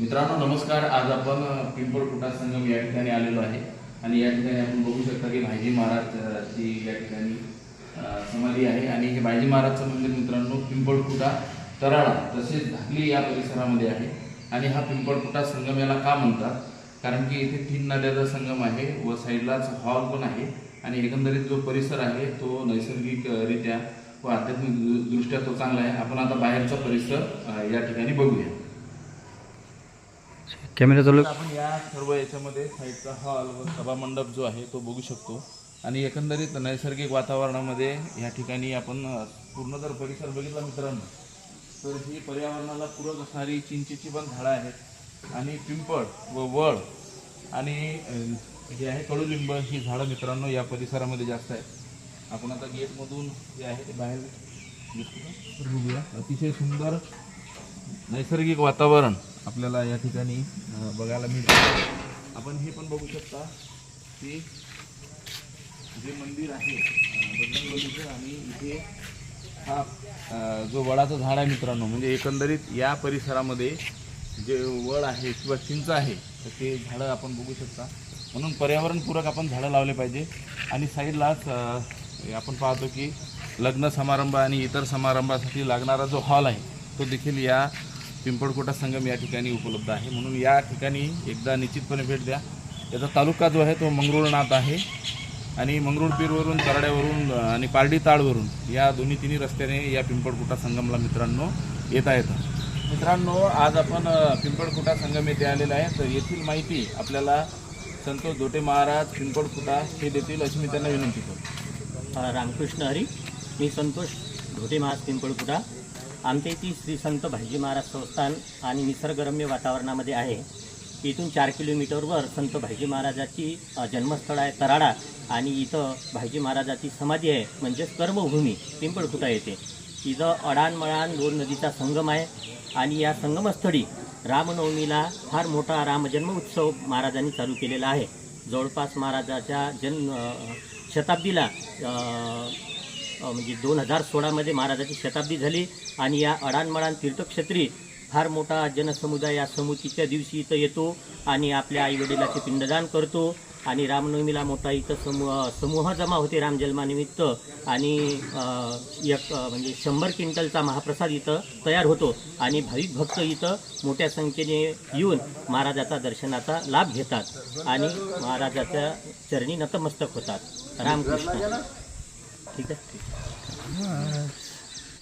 मित्रांनो नमस्कार. आज आपण पिंपळकुटा संगम या ठिकाणी आलेलो आहे. आणि या ठिकाणी आपण बघू शकता की भाजी महाराज या ठिकाणी समाधी आहे. आणि हे भाजी महाराजचं मंदिर मित्रांनो पिंपळकुटा तराळा तसेच धाकली या परिसरामध्ये आहे. आणि हा पिंपळकुटा संगम याला का म्हणतात? कारण की इथे तीन नद्याचा संगम आहे व साईडलाच हॉल पण आहे. आणि एकंदरीत जो परिसर आहे तो नैसर्गिकरित्या व आध्यात्मिक दृष्ट्या तो चांगला आहे. आपण आता बाहेरचा परिसर या ठिकाणी बघूया. कॅमेरा चालू. आपण या सर्व याच्यामध्ये साईडचा हॉल व सभामंडप जो आहे तो बघू शकतो. आणि एकंदरीत नैसर्गिक वातावरणामध्ये या ठिकाणी आपण पूर्ण जर परिसर बघितला मित्रांनो. तर ही पर्यावरणाला पूरक असणारी चिंचेची पण झाडं आहेत. आणि पिंपळ व वळ आणि जे आहे कडुलिंब. ही झाडं मित्रांनो या परिसरामध्ये जास्त आहेत. आपण आता गेटमधून जे आहे ते बाहेर बघूया अतिशय सुंदर नैसर्गिक वातावरण. आपल्याला या ठिकाणी बघायला मिळतं. आपण हे पण बघू शकता की जे मंदिर आहे बजरंगबलीचं आणि इथे हा जो वडाचं झाड आहे मित्रांनो म्हणजे एकंदरीत या परिसरामध्ये जे वड आहे किंवा चिंच आहे तर ते झाडं आपण बघू शकता. म्हणून पर्यावरणपूरक आपण झाडं लावले पाहिजे. आणि साईडलाच आपण पाहतो की लग्न समारंभ आणि इतर समारंभासाठी लागणारा जो हॉल आहे तो देखील या पिंपळकोटा संगम या ठिकाणी उपलब्ध आहे. म्हणून या ठिकाणी एकदा निश्चितपणे भेट द्या. याचा तालुका जो आहे तो मंगरुळनाथ आहे. आणि मंगरुळपीरवरून तरड्यावरून आणि पारडी ताळवरून या दोन्ही तिन्ही रस्त्याने या पिंपळकोटा संगमला मित्रांनो येता येतं. मित्रांनो आज आपण अ, पिंपळकुटा संगम येथे आलेला आहे. तर येथील माहिती आपल्याला संतोष धोटे महाराज पिंपळकुटा हे देतील अशी मी त्यांना विनंती करतो. रामकृष्ण हरी. मी संतोष धोटे महाराज पिंपळकुटा. आमच्या इथे श्री संत भाजी महाराज संस्थान आणि निसर्गरम्य वातावरणामध्ये आहे. इथून चार किलोमीटरवर संत भाजी महाराजाची जन्मस्थळ आहे तराडा आणि इथं भाईजी महाराजाची समाधी आहे म्हणजेच कर्मभूमी पिंपळकुटा येते इथं अडाणमळाण दोन नदीचा संगम आहे आणि या संगमस्थळी रामनवमीला फार मोठा रामजन्म उत्सव महाराजांनी चालू केलेला आहे. जवळपास महाराजाच्या जन्म शताब्दीला म्हणजे दोन हजार सोळामध्ये महाराजाची शताब्दी झाली आणि या अडाणमळाण तीर्थक्षेत्री फार मोठा जनसमुदाय या समुतीच्या दिवशी इथं येतो आणि आपल्या आईवडिलाचे पिंडदान करतो आणि रामनवमीला मोठा इथं समूह समूह जमा होते रामजन्मानिमित्त आणि एक म्हणजे शंभर क्विंटलचा महाप्रसाद इथं तयार होतो आणि भाविक भक्त इथं मोठ्या संख्येने येऊन महाराजाचा दर्शनाचा लाभ घेतात आणि महाराजाच्या चरणी नतमस्तक होतात. रामकृष्ण. ठीक आहे